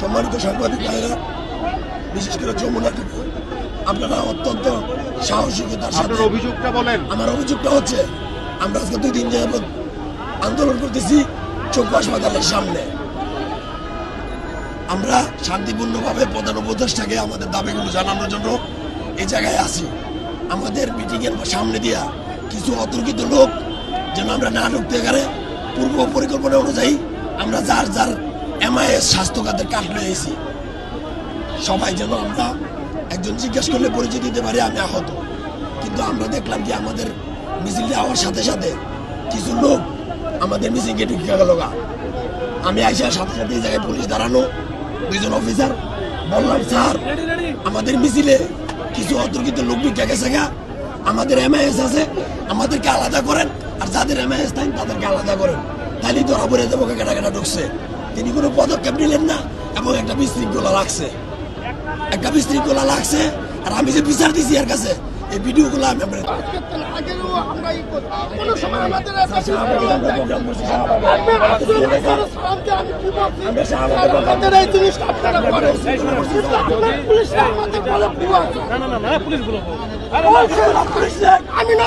সম্মানিত সাংবাদিক ভাইরা বিশেষ করে যমুনা টিভি আপনারা অত্যন্ত সাহসিকতার সাথে অভিযোগটা বলেন। আমার অভিযোগটা হচ্ছে আমরা আজকে দুই দিন যাবত আন্দোলন করতেছি চোখ হাসপাতালের সামনে। আমরা শান্তিপূর্ণভাবে প্রধান উপদেষ্টাকে আমাদের দাবিগুলো জানানোর জন্য এই জায়গায় আসি আমাদের মিটিংয়ের সামনে দিয়া কিছু অতর্কিত লোক যেন আমরা না ঢুকতে পারে পূর্ব পরিকল্পনা অনুযায়ী আমরা যার যার এমআইএস স্বাস্থ্য খাতের কাঠ লয়েছি সবাই যেন আমরা একজন জিজ্ঞেস করলে পরিচয় দিতে পারি, আমি আহত। কিন্তু আমরা দেখলাম যে আমাদের মিছিল যাওয়ার সাথে সাথে কিছু লোক আমাদের মিছিলকে ঢুকে গেল গা। আমি আইসার সাথে সাথে এই জায়গায় পুলিশ দাঁড়ানো, দুইজন অফিসার, বললাম, স্যার, আমাদের মিছিলে কিছু অতর্কিত লোক ঢুকে গেছে গা। আমাদের এমআইএস আছে, আমাদেরকে আলাদা করেন, আর যাদের এমআইএস নাই, তাদেরকে আলাদা করেন। তাহলেই ধরা পড়ে দেবো কেটা কেটা ঢুকছে তিনি কোনো পদক্ষেপ নিলেন না এবং একটা বিশৃঙ্খলা লাগছে একটা বিশৃঙ্খলা লাগছে আর আমি যে বিচার দিছি এর কাছে এই ভিডিওগুলো আমি। আমি না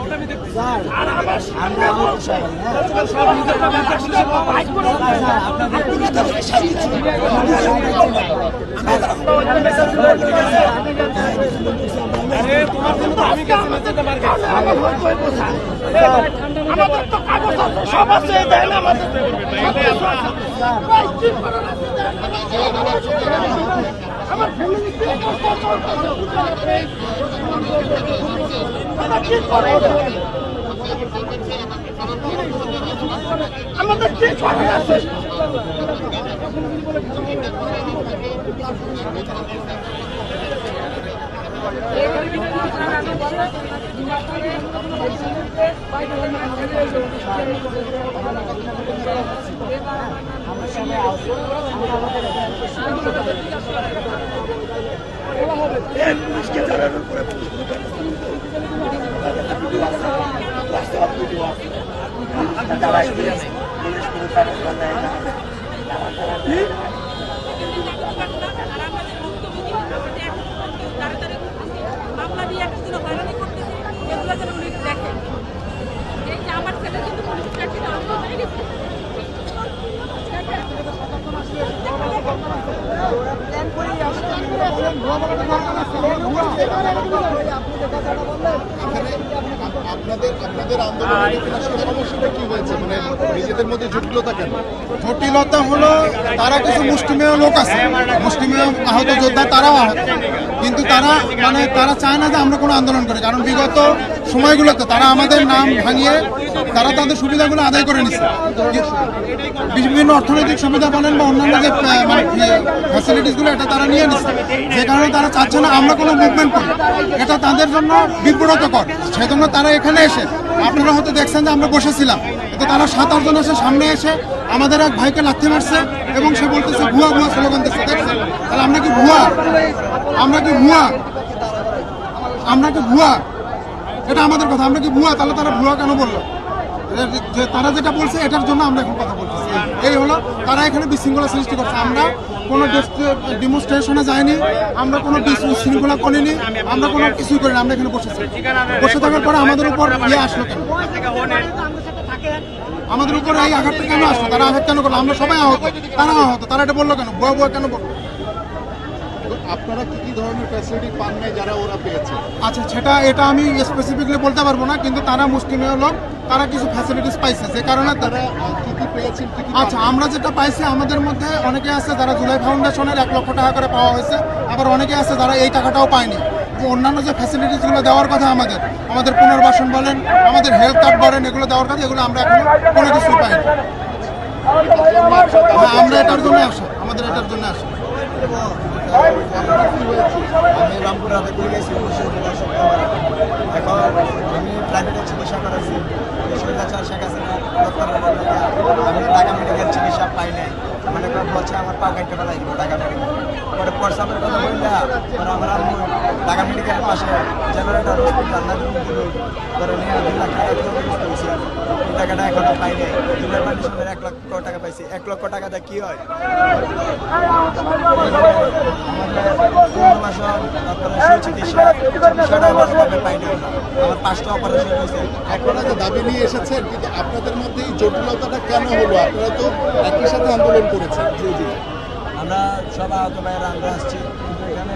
আমাদের তো কাগজ আছে, সব আছে, দেন আমাদের। আমার চলতেছে, আমরা কি করেন? আমাদের কি করেন আছে এই পুলিশকে জানানোর পরে মামলা নিয়ে একদিন হয়রানি করতেছে এগুলো যেন উনি দেখেন এই যে আমার ছেলে কিন্তু পুলিশের চাকরিতে অন্ধ হয়ে গেছে আপনাদের আপনাদের আন্দোলনের সমস্যাটা কি হয়েছে? মানে নিজেদের মধ্যে জটিলতা কেন? জটিলতা হলো তারা কিছু মুষ্টিমেয় লোক আছে। মুষ্টিমেয় আহত যোদ্ধা তারাও আহত। কিন্তু তারা মানে তারা চায় না যে আমরা কোনো আন্দোলন করি। কারণ বিগত সময়গুলোতে তারা আমাদের নাম ভাঙিয়ে তারা তাদের সুবিধাগুলো আদায় করে নিচ্ছে বিভিন্ন অর্থনৈতিক সুবিধা বলেন বা অন্যান্য যে মানে ফ্যাসিলিটিসগুলো এটা তারা নিয়ে নিচ্ছে যে কারণে তারা চাচ্ছে না আমরা কোনো মুভমেন্ট করি এটা তাদের জন্য বিব্রতকর। সেজন্য তারা এখানে এসে, আপনারা হয়তো দেখছেন যে আমরা বসেছিলাম। তো তারা সাত আটজন এসে সামনে এসে আমাদের এক ভাইকে লাথি মারছে এবং সে বলতেছে, ভুয়া ভুয়া স্লোগান দিচ্ছে। দেখছেন? তাহলে আমরা কি ভুয়া? আমরা কি ভুয়া? আমরা কি ভুয়া? এটা আমাদের কথা। আমরা কি ভুয়া? তাহলে তারা ভুয়া কেন বলল? তারা যেটা বলছে, এটার জন্য আমরা এখন কথা বলতেছি। এই হলো, তারা এখানে বিশৃঙ্খলা সৃষ্টি করছে। আমরা কোনো ডেমনস্ট্রেশনে যাইনি। আমরা কোনো বিশৃঙ্খলা করিনি। আমরা কোনো কিছুই করিনি। আমরা এখানে বসেছি। বসে থাকার পরে আমাদের উপর ইয়ে আসলো কেন? আমাদের উপর এই আঘাতটা কেন আসলো? তারা আঘাত কেন করল? আমরা সবাই আহত। তারা আহত। তারা এটা বলল কেন? বয়া বয়া কেন বলল? আপনারা কি কি ধরনের ফ্যাসিলিটি পান নাই যারা ওরা পেয়েছে? আচ্ছা সেটা এটা আমি স্পেসিফিকলি বলতে পারব না কিন্তু তারা মুসলিমীয় লোক তারা কিছু ফ্যাসিলিটিস পাইছে যে কারণে তারা কি পেয়েছেন আচ্ছা আমরা যেটা পাইছি আমাদের মধ্যে অনেকে আছে যারা জুলাই ফাউন্ডেশনের এক লক্ষ টাকা করে পাওয়া হয়েছে আবার অনেকে আছে যারা এই টাকাটাও পায়নি। যে অন্যান্য যে ফ্যাসিলিটিসগুলো দেওয়ার কথা আমাদের আমাদের পুনর্বাসন বলেন আমাদের হেলথ কার্ড বলেন এগুলো দেওয়ার কথা এগুলো আমরা এখনও কোনো কিছু পাইনি। হ্যাঁ আমরা এটার জন্য আসি আমাদের এটার জন্য আসি। আমি রামপুর হাতে দিয়ে গেছি এখন আমি প্রাইভেটে চিকিৎসা করেছি স্বৈরাচার শেখ হাসিনা আমি ঢাকা মেডিকেল চিকিৎসা পাই নাই। মানে বলছে আমার পা কাটতে ফেলাই দিব ঢাকা মেডিকেল পরে পরসামের কথা বললা পরে আমার আম্মু ঢাকা মেডিকেলের পাশে জেনারেটর হসপিটাল নিয়ে দুই লাখ টাকাটা এখনও পাই নাই দুলের ফাউন্ডেশনের এক লক্ষ টাকা পাইছি। এক লক্ষ টাকাটা কি হয়? আমরা। পাঁচটা অপারেশন হয়েছে। আপনারা যে দাবি নিয়ে এসেছেন কিন্তু আপনাদের মধ্যে এই জটিলতাটা কেন হলো? আপনারা তো একই সাথে আন্দোলন করেছেন। আমরা সব আহত ভাইয়েরা আমরা আসছি। কিন্তু এখানে